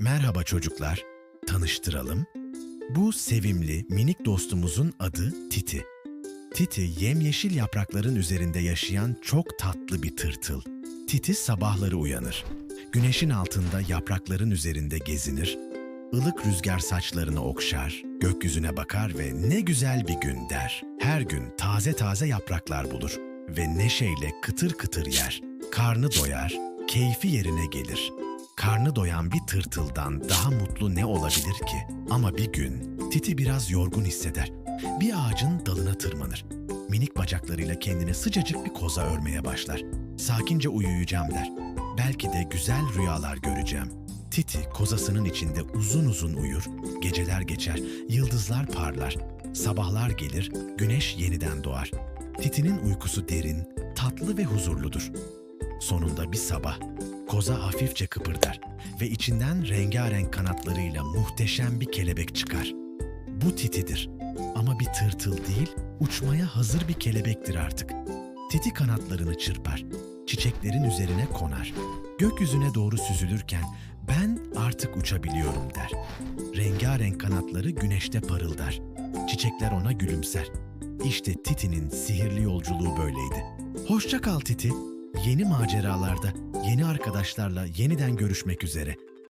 Merhaba çocuklar, tanıştıralım. Bu sevimli, minik dostumuzun adı Titi. Titi, yemyeşil yaprakların üzerinde yaşayan çok tatlı bir tırtıl. Titi sabahları uyanır. Güneşin altında yaprakların üzerinde gezinir. Ilık rüzgar saçlarını okşar, gökyüzüne bakar ve ne güzel bir gün der. Her gün taze taze yapraklar bulur ve neşeyle kıtır kıtır yer. Karnı doyar, keyfi yerine gelir. Karnı doyan bir tırtıldan daha mutlu ne olabilir ki? Ama bir gün Titi biraz yorgun hisseder. Bir ağacın dalına tırmanır. Minik bacaklarıyla kendine sıcacık bir koza örmeye başlar. Sakince uyuyacağım der. Belki de güzel rüyalar göreceğim. Titi kozasının içinde uzun uzun uyur. Geceler geçer, yıldızlar parlar. Sabahlar gelir, güneş yeniden doğar. Titi'nin uykusu derin, tatlı ve huzurludur. Sonunda bir sabah koza hafifçe kıpırdar ve içinden rengarenk kanatlarıyla muhteşem bir kelebek çıkar. Bu Titi'dir ama bir tırtıl değil, uçmaya hazır bir kelebektir artık. Titi kanatlarını çırpar, çiçeklerin üzerine konar. Gökyüzüne doğru süzülürken ben artık uçabiliyorum der. Rengarenk kanatları güneşte parıldar. Çiçekler ona gülümser. İşte Titi'nin sihirli yolculuğu böyleydi. Hoşça kal Titi. Yeni maceralarda, yeni arkadaşlarla yeniden görüşmek üzere.